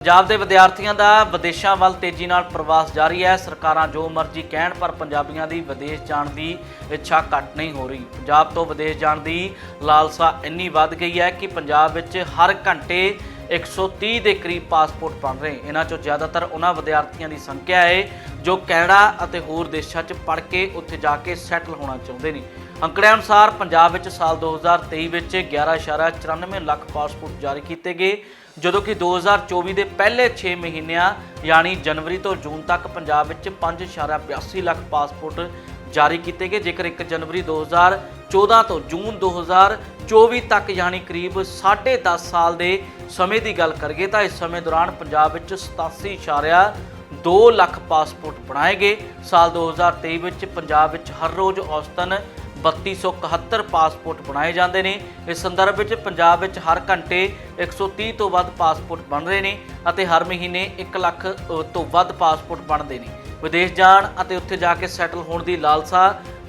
ਪੰਜਾਬ ਦੇ ਵਿਦਿਆਰਥੀਆਂ ਦਾ ਵਿਦੇਸ਼ਾਂ ਵੱਲ ਤੇਜ਼ੀ ਨਾਲ ਪ੍ਰਵਾਸ ਜਾਰੀ ਹੈ। ਸਰਕਾਰਾਂ ਜੋ ਮਰਜ਼ੀ ਕਹਿਣ, ਪਰ ਪੰਜਾਬੀਆਂ ਦੀ ਵਿਦੇਸ਼ ਜਾਣ ਦੀ ਇੱਛਾ ਘੱਟ ਨਹੀਂ ਹੋ ਰਹੀ। ਪੰਜਾਬ ਤੋਂ ਵਿਦੇਸ਼ ਜਾਣ ਦੀ ਲਾਲਸਾ ਇੰਨੀ ਵੱਧ ਗਈ ਹੈ ਕਿ ਪੰਜਾਬ ਵਿੱਚ ਹਰ ਘੰਟੇ 130 ਦੇ ਕਰੀਬ ਪਾਸਪੋਰਟ ਬਣ ਰਹੇ ਇਹਨਾਂ ਚੋਂ ਜ਼ਿਆਦਾਤਰ ਉਹਨਾਂ ਵਿਦਿਆਰਥੀਆਂ ਦੀ ਸੰਖਿਆ ਹੈ ਜੋ ਕੈਨੇਡਾ ਅਤੇ ਹੋਰ ਦੇਸ਼ਾਂ 'ਚ ਪੜ੍ਹ ਕੇ ਉੱਥੇ ਜਾ ਕੇ ਸੈਟਲ ਹੋਣਾ ਚਾਹੁੰਦੇ ਨੇ। ਅੰਕੜਿਆਂ ਅਨੁਸਾਰ ਪੰਜਾਬ ਵਿੱਚ ਸਾਲ 2023 ਵਿੱਚ 11.94 ਲੱਖ ਪਾਸਪੋਰਟ ਜਾਰੀ ਕੀਤੇ ਗਏ, ਜਦੋਂ ਕਿ 2024 ਦੇ ਪਹਿਲੇ 6 ਮਹੀਨਿਆਂ, ਯਾਨੀ ਜਨਵਰੀ ਤੋਂ ਜੂਨ ਤੱਕ ਪੰਜਾਬ ਵਿੱਚ 5.82 ਲੱਖ ਪਾਸਪੋਰਟ ਜਾਰੀ ਕੀਤੇ ਗਏ, ਜੇਕਰ 1 ਜਨਵਰੀ 2014 ਤੋਂ ਜੂਨ 2024 ਤੱਕ, ਯਾਨੀ ਕਰੀਬ 10.5 ਸਾਲ ਦੇ ਸਮੇਂ ਦੀ ਗੱਲ ਕਰੀਏ, ਤਾਂ ਇਸ ਸਮੇਂ ਦੌਰਾਨ ਪੰਜਾਬ ਵਿੱਚ 87.2 ਲੱਖ ਪਾਸਪੋਰਟ ਬਣਾਏ ਗਏ। ਸਾਲ 2023 ਵਿੱਚ ਪੰਜਾਬ ਵਿੱਚ ਹਰ ਰੋਜ਼ ਔਸਤਨ 3271 ਪਾਸਪੋਰਟ ਬਣਾਏ ਜਾਂਦੇ ਨੇ। ਇਸ ਸੰਦਰਭ ਵਿੱਚ ਪੰਜਾਬ ਵਿੱਚ ਹਰ ਘੰਟੇ 130 ਤੋਂ ਵੱਧ ਪਾਸਪੋਰਟ ਬਣ ਰਹੇ ਨੇ ਅਤੇ ਹਰ ਮਹੀਨੇ 1 ਲੱਖ ਤੋਂ ਵੱਧ ਪਾਸਪੋਰਟ ਬਣਦੇ ਨੇ। ਵਿਦੇਸ਼ ਜਾਣ ਅਤੇ ਉੱਥੇ ਜਾ ਕੇ ਸੈਟਲ ਹੋਣ ਦੀ ਲਾਲਸਾ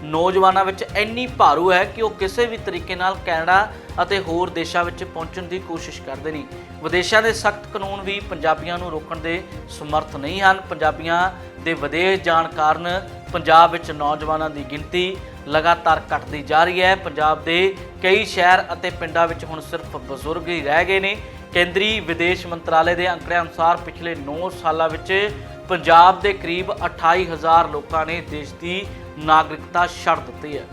ਨੌਜਵਾਨਾਂ ਵਿੱਚ ਇੰਨੀ ਭਾਰੂ ਹੈ ਕਿ ਉਹ ਕਿਸੇ ਵੀ ਤਰੀਕੇ ਨਾਲ ਕੈਨੇਡਾ ਅਤੇ ਹੋਰ ਦੇਸ਼ਾਂ ਵਿੱਚ ਪਹੁੰਚਣ ਦੀ ਕੋਸ਼ਿਸ਼ ਕਰਦੇ ਨੇ। ਵਿਦੇਸ਼ਾਂ ਦੇ ਸਖਤ ਕਾਨੂੰਨ ਵੀ ਪੰਜਾਬੀਆਂ ਨੂੰ ਰੋਕਣ ਦੇ ਸਮਰਥ ਨਹੀਂ ਹਨ। ਪੰਜਾਬੀਆਂ ਦੇ ਵਿਦੇਸ਼ ਜਾਣ ਕਾਰਨ ਪੰਜਾਬ ਵਿੱਚ ਨੌਜਵਾਨਾਂ ਦੀ ਗਿਣਤੀ ਲਗਾਤਾਰ ਘਟਦੀ ਜਾ ਰਹੀ ਹੈ। ਪੰਜਾਬ ਦੇ ਕਈ ਸ਼ਹਿਰ ਅਤੇ ਪਿੰਡਾਂ ਵਿੱਚ ਹੁਣ ਸਿਰਫ ਬਜ਼ੁਰਗ ਹੀ ਰਹਿ ਗਏ ਨੇ। ਕੇਂਦਰੀ ਵਿਦੇਸ਼ ਮੰਤਰਾਲੇ ਦੇ ਅੰਕੜਿਆਂ ਅਨੁਸਾਰ ਪਿਛਲੇ 9 ਸਾਲਾਂ ਵਿੱਚ ਪੰਜਾਬ ਦੇ ਕਰੀਬ 28000 ਲੋਕਾਂ ਨੇ ਦੇਸ਼ ਦੀ ਨਾਗਰਿਕਤਾ ਛੱਡ ਦਿੱਤੀ ਹੈ।